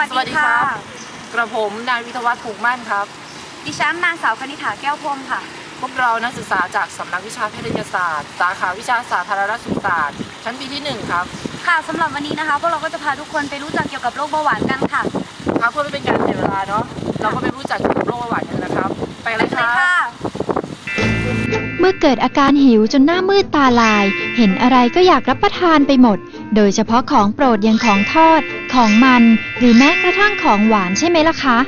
วัสสวัสดีดีค่ะครับ กระผมนายวิทยวัฒน์ผูกมั่นครับ ดิฉันนางสาวคณิษฐาแก้วพรหมค่ะ พวกเรานักศึกษาจากสำนักวิชาแพทยศาสตร์ สาขาวิชาสาธารณสุขศาสตร์ ชั้นปีที่หนึ่งครับค่ะสำหรับวันนี้นะคะพวกเราก็จะพาทุกคนไปรู้จักเกี่ยวกับโรคเบาหวานกันค่ะ ครับเพื่อไม่เป็นการเสียเวลาเนาะ เราก็ไปรู้จักเกี่ยวกับโรคเบาหวานกันนะครับ ไปเลยคไปรับค่ะ เมื่อเกิดอาการหิวจนหน้ามืดตาลาย เห็นอะไรก็อยากรับประทานไปหมด โดยเฉพาะของโปรดอย่างของทอด ของมัน หรือแม้กระทั่งของหวานใช่ไหมล่ะคะ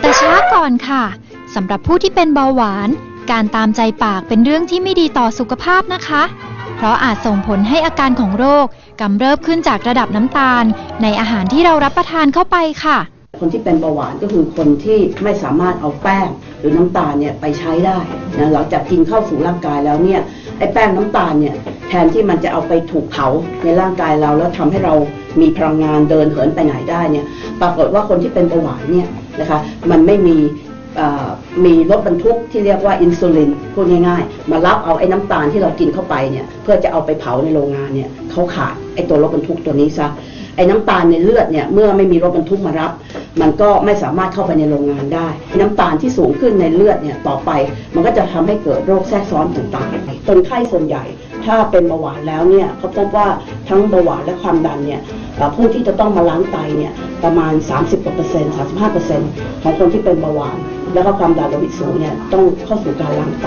แต่ช้าก่อนค่ะสำหรับผู้ที่เป็นเบาหวาน การตามใจปากเป็นเรื่องที่ไม่ดีต่อสุขภาพนะคะ เพราะอาจส่งผลให้อาการของโรคกำเริบขึ้นจากระดับน้ำตาล ในอาหารที่เรารับประทานเข้าไปค่ะ คนที่เป็นเบาหวานก็คือคนที่ไม่สามารถเอาแป้งหรือน้ำตาลเนี่ยไปใช้ได้นะหลังจากกินเข้าสู่ร่างกายแล้วเนี่ยไอ้แป้งน้ำตาลเนี่ยแทนที่มันจะเอาไปถูกเผาในร่างกายเราแล้วทำให้เรามีพลังงานเดินเหินไปไหนได้เนี่ยปรากฏว่าคนที่เป็นเบาหวานเนี่ยนะคะมันไม่มีมีรถบรรทุกที่เรียกว่าอินซูลินพูดง่ายๆ มารับเอาไอ้น้ำตาลที่เรากินเข้าไปเนี่ยเพื่อจะเอาไปเผาในโรงงานเนี่ยเขาขาดไอ้ตัวรถบรรทุกตัวนี้ซะ ไอ้น้ำตาลในเลือดเนี่ยเมื่อไม่มีรถบรรทุกมารับ มันก็ไม่สามารถเข้าไปในโรงงานได้ น้ำตาลที่สูงขึ้นในเลือดเนี่ยต่อไป มันก็จะทำให้เกิดโรคแทรกซ้อนต่างๆคนไข้ส่วนใหญ่ ถ้าเป็นเบาหวานแล้วเนี่ยเขาพบว่าทั้งเบาหวานและความดันเนี่ยผู้ที่จะต้องมาล้างไตเนี่ยประมาณ 30กว่าเปอร์เซ็นต์35เปอร์เซ็นต์ของคนที่เป็นเบาหวาน แล้วก็ความดันโลหิตสูงเนี่ยต้องเข้าสู่การล้างไต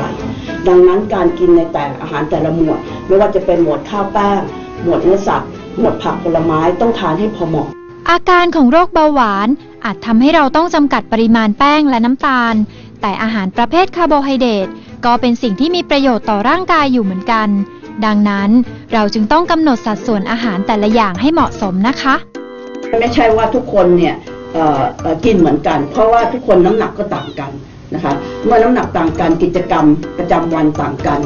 ดังนั้นการกินในแต่อาหารแต่ละหมวด ไม่ว่าจะเป็นหมวดข้าวแป้ง หมวดเนื้อสัตว์ หมวดผักผลไม้ต้องทานให้พอเหมาะ อาการของโรคเบาหวานอาจทำให้เราต้องจำกัดปริมาณแป้งและน้ำตาล แต่อาหารประเภทคาร์โบไฮเดรตก็เป็นสิ่งที่มีประโยชน์ต่อร่างกายอยู่เหมือนกัน ดังนั้นเราจึงต้องกำหนดสัดส่วนอาหารแต่ละอย่างให้เหมาะสมนะคะ ไม่ใช่ว่าทุกคนเนี่ยเอ่อเอ่อกินเหมือนกัน เพราะว่าทุกคนน้ำหนักก็ต่างกันนะคะ เมื่อน้ำหนักต่างกันกิจกรรมประจำวันต่างกัน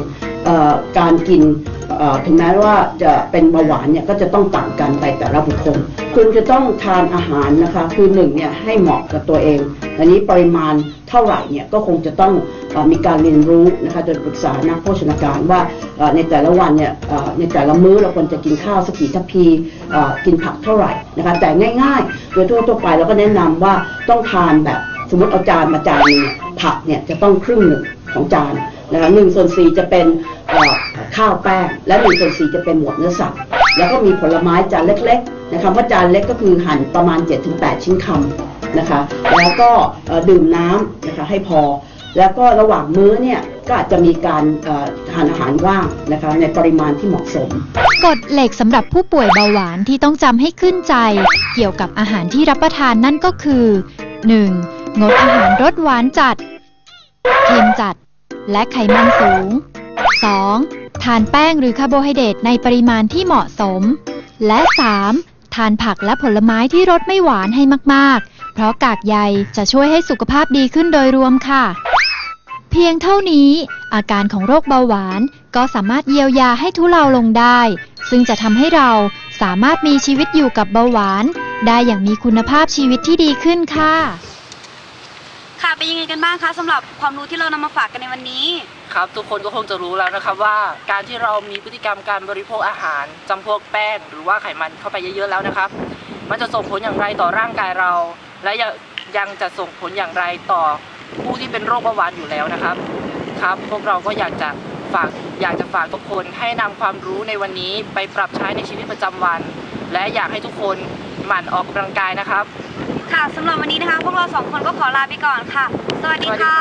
เอ่อการกินเอ่อ ถึงแม้ว่าจะเป็นเบาหวานเนี่ยก็จะต้องต่างกันไปแต่ละบุคคลคุณจะต้องทานอาหารนะคะ คือหนึ่งเนี่ยให้เหมาะกับตัวเอง อันนี้ปริมาณเท่าไหร่เนี่ยก็คงจะต้องอมีการเรียนรู้นะคะโดยปรึกษานักโภชนาการว่าในแต่ละวันเนี่ยในแต่ละมื้อเราควรจะกินข้าวสักกี่ทัพพีกินผักเท่าไหร่นะคะแต่ง่ายๆ โดยทั่วๆไปเราก็แนะนำว่าต้องทานแบบสมมติเอาจานมาจานนึงผักเนี่ยจะต้องครึ่งหนึ่งของจาน นะคะหนึ่งส่วนสี่จะเป็นข้าวแป้ง และหนึ่งส่วนสี่จะเป็นหมวดเนื้อสัตว์ แล้วก็มีผลไม้จานเล็กๆนะคะว่าจานเล็กก็คือหั่นประมาณ 7-8 ชิ้นคำนะคะ แล้วก็ดื่มน้ำนะคะให้พอ แล้วก็ระหว่างมื้อเนี่ยก็อาจจะมีการเอ่อทานอาหารว่างนะคะในปริมาณที่เหมาะสม กฎเหล็กสำหรับผู้ป่วยเบาหวานที่ต้องจำให้ขึ้นใจ เกี่ยวกับอาหารที่รับประทานนั่นก็คือ 1. งดอาหารรสหวานจัด เค็มจัด และไขมันสูง 2. ทานแป้งหรือคาร์โบไฮเดรตในปริมาณที่เหมาะสม และ 3. ทานผักและผลไม้ที่รสไม่หวานให้มาก ๆ เพราะกากใยจะช่วยให้สุขภาพดีขึ้นโดยรวมค่ะ เพียงเท่านี้ อาการของโรคเบาหวานก็สามารถเยียวยาให้ทุเลาลงได้ ซึ่งจะทำให้เราสามารถมีชีวิตอยู่กับเบาหวาน ได้อย่างมีคุณภาพชีวิตที่ดีขึ้นค่ะ ค่ะเป็นยังไงกันบ้างคะสำหรับความรู้ที่เรานำมาฝากกันในวันนี้ ครับทุกคนก็คงจะรู้แล้วนะครับว่าการที่เรามีพฤติกรรมการบริโภคอาหารจำพวกแป้งหรือว่าไขมันเข้าไปเยอะๆแล้วนะครับ มันจะส่งผลอย่างไรต่อร่างกายเรา และยังยังจะส่งผลอย่างไรต่อผู้ที่เป็นโรคเบาหวานอยู่แล้วนะครับ ครับ พวกเราก็อยากจะฝากอยากจะฝากทุกคนให้นำความรู้ในวันนี้ไปปรับใช้ในชีวิตประจำวัน และอยากให้ทุกคนหมั่นออกกำลังกายนะครับ ค่ะสำหรับวันนี้นะคะ พวกเราสองคนก็ขอลาไปก่อนค่ะ สวัสดีค่ะ